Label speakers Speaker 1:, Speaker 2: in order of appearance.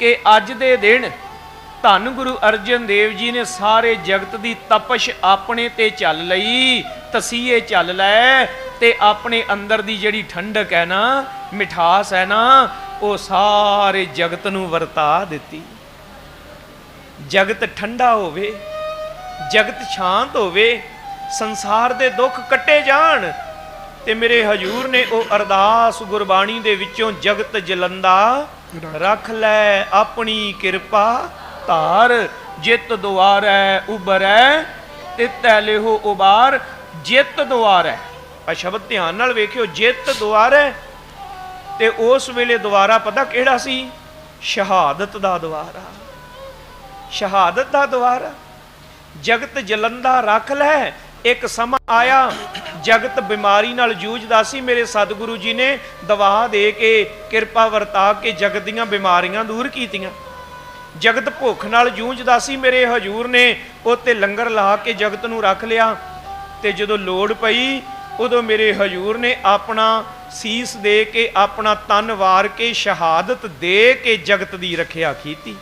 Speaker 1: ਕਿ ਅੱਜ ਦੇ ਦਿਨ ਧੰਨ ਗੁਰੂ ਅਰਜਨ ਦੇਵ ਜੀ ਨੇ ਸਾਰੇ ਜਗਤ ਦੀ ਤਪਸ਼ ਆਪਣੇ ਤੇ ਚੱਲ ਲਈ ਤਸੀਏ ਚੱਲ ਲੈ ਤੇ ਆਪਣੇ ਅੰਦਰ ਦੀ ਜਿਹੜੀ ਠੰਡਕ ਹੈ ਨਾ, ਮਿਠਾਸ ਹੈ ਨਾ, ਉਹ ਸਾਰੇ ਜਗਤ ਨੂੰ ਵਰਤਾ ਦਿੱਤੀ। ਜਗਤ ਠੰਡਾ ਹੋਵੇ, ਜਗਤ ਸ਼ਾਂਤ ਹੋਵੇ, ਸੰਸਾਰ ਦੇ ਦੁੱਖ ਕੱਟੇ ਜਾਣ ਤੇ ਮੇਰੇ ਹਜੂਰ ਨੇ ਉਹ ਅਰਦਾਸ ਗੁਰਬਾਣੀ ਦੇ ਵਿੱਚੋਂ ਜਗਤ ਜਲੰਦਾ ਰੱਖ ਲੈ ਆਪਣੀ ਕਿਰਪਾ, ਧਾਰ, ਜਿਤ ਦੁਆਰੈ ਉਬਰੈ ਤਿਤੈ ਲਿਹੋ ਉਬਾਰ, ਜਿਤ ਦੁਆਰੈ। ਆ ਸ਼ਬਦ ਧਿਆਨ ਨਾਲ ਵੇਖਿਓ, ਜਿਤ ਦੁਆਰੈ, ਤੇ ਉਸ ਵੇਲੇ ਦੁਆਰਾ ਪਤਾ ਕਿਹੜਾ ਸੀ? ਸ਼ਹਾਦਤ ਦਾ ਦੁਆਰਾ। ਸ਼ਹਾਦਤ ਦਾ ਦੁਆਰਾ। ਜਗਤ ਜਲੰਦਾ ਰੱਖ ਲੈ, ਇੱਕ ਸਮਾਂ ਆਇਆ ਜਗਤ ਬਿਮਾਰੀ ਨਾਲ ਜੂਝਦਾ ਸੀ, ਮੇਰੇ ਸਤਿਗੁਰੂ ਜੀ ਨੇ ਦਵਾ ਦੇ ਕੇ, ਕਿਰਪਾ ਵਰਤਾ ਕੇ ਜਗਤ ਦੀਆਂ ਬਿਮਾਰੀਆਂ ਦੂਰ ਕੀਤੀਆਂ। ਜਗਤ ਭੁੱਖ ਨਾਲ ਜੂਝਦਾ ਸੀ, ਮੇਰੇ ਹਜੂਰ ਨੇ ਉੱਤੇ ਲੰਗਰ ਲਾ ਕੇ ਜਗਤ ਨੂੰ ਰੱਖ ਲਿਆ ਤੇ ਜਦੋਂ ਲੋੜ ਪਈ, ਉਦੋਂ ਮੇਰੇ ਹਜੂਰ ਨੇ ਆਪਣਾ ਸੀਸ ਦੇ ਕੇ, ਆਪਣਾ ਤਨ ਵਾਰ ਕੇ, ਸ਼ਹਾਦਤ ਦੇ ਕੇ ਜਗਤ ਦੀ ਰੱਖਿਆ ਕੀਤੀ।